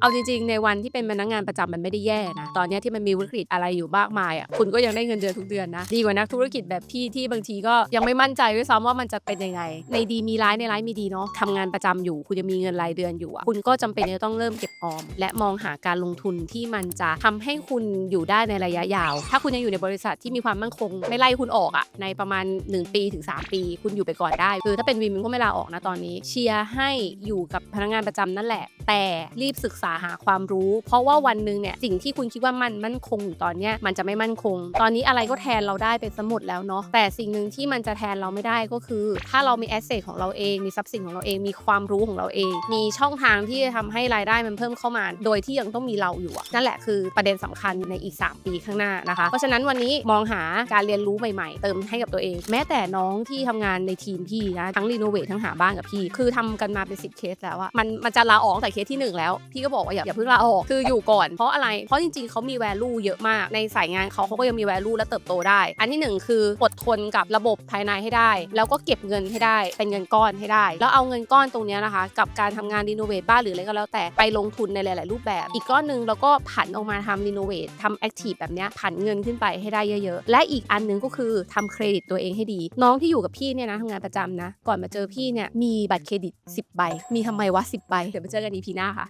เอาจริงๆ ในวันที่เป็นพนักงานประจำมันไม่ได้แย่นะ ตอนนี้ที่มันมีวิกฤตอะไรอยู่มากมายอะคุณก็ยังได้เงินเดือนทุกเดือนนะ ดีกว่านักธุรกิจแบบพี่ที่บางทีก็ยังไม่มั่นใจด้วยซ้ำว่ามันจะเป็นยังไง ในดีมีร้ายในร้ายมีดีเนาะทำงานประจำอยู่ คุณจะมีเงินรายเดือนอยู่อะคุณก็จำเป็นจะต้องเริ่มเก็บออม และมองหาการลงทุนที่มันจะทำให้คุณอยู่ได้ในระยะยาว ถ้าคุณยังอยู่ในบริษัทที่มีความมั่นคงไม่ไล่คุณออกอะในประมาณ 1 ปีถึง 3 ปี คุณอยู่ไปก่อนได้คือถ้าเป็นวินมันก็ไม่ลาออกนะตอนนี้ เชียร์ให้อยู่กับพนักงานประจำนั่นแหละ แต่รีบศึกษาหาความรู้ เพราะว่าวันหนึ่งเนี่ยสิ่งที่คุณคิดว่ามันมั่นคงอยู่ตอนเนี้ยมันจะไม่มั่นคง ตอนนี้อะไรก็แทนเราได้เป็นสมุดแล้วเนาะแต่สิ่งหนึ่งที่มันจะแทนเราไม่ได้ก็คือ ถ้าเรามีแอสเซทของเราเองมีทรัพย์สินของเราเองมีความรู้ของเราเอง มีช่องทางที่จะทำให้รายได้มันเพิ่มเข้ามา โดยที่ยังต้องมีเราอยู่นั่นแหละคือประเด็นสำคัญในอีก 3 ปีข้างหน้านะคะ เพราะฉะนั้นวันนี้มองหาการเรียนรู้ใหม่ๆ เติมให้กับตัวเอง แม้แต่น้องที่ทำงานในทีมพี่นะทั้งรีโนเวททั้งหาบ้านกับพี่ คือทำกันมาเป็น10เคสแล้วอะมันมันจะลาออกแต่เคสที่หนึ่งแล้วพี่ก็บอกว่าอย่าอย่าเพิ่งลาออกคืออยู่ก่อนเพราะอะไร เพราะจริงๆเขามี value เยอะมาก ในสายงานเขาเขาก็ยังมี value และเติบโตได้ อันที่หนึ่งคืออดทนกับระบบภายในให้ได้ แล้วก็เก็บเงินให้ได้ เป็นเงินก้อนให้ได้ แล้วเอาเงินก้อนตรงนี้นะคะ กับการทำงานรีโนเวทบ้านหรืออะไรก็แล้วแต่ไปลงทุนในหลาย ๆ รูปแบบ อีกก้อนหนึ่งเราก็ผันออกมาทำรีโนเวททำแอคทีฟแบบนี้ผันเงินขึ้นไปให้ได้เยอะ ๆ และอีกอันหนึงก็คือทำเครดิตตัวเองให้ดี น้องที่อยู่กับพี่เนี่ยนะทำงานประจำนะ ก่อนมาเจอพี่เนี่ยมีบัตรเครดิต 10 ใบ มีทำไมวะ10 ใบ เดี๋ยวมาเจอกันอีพีหน้าค่ะ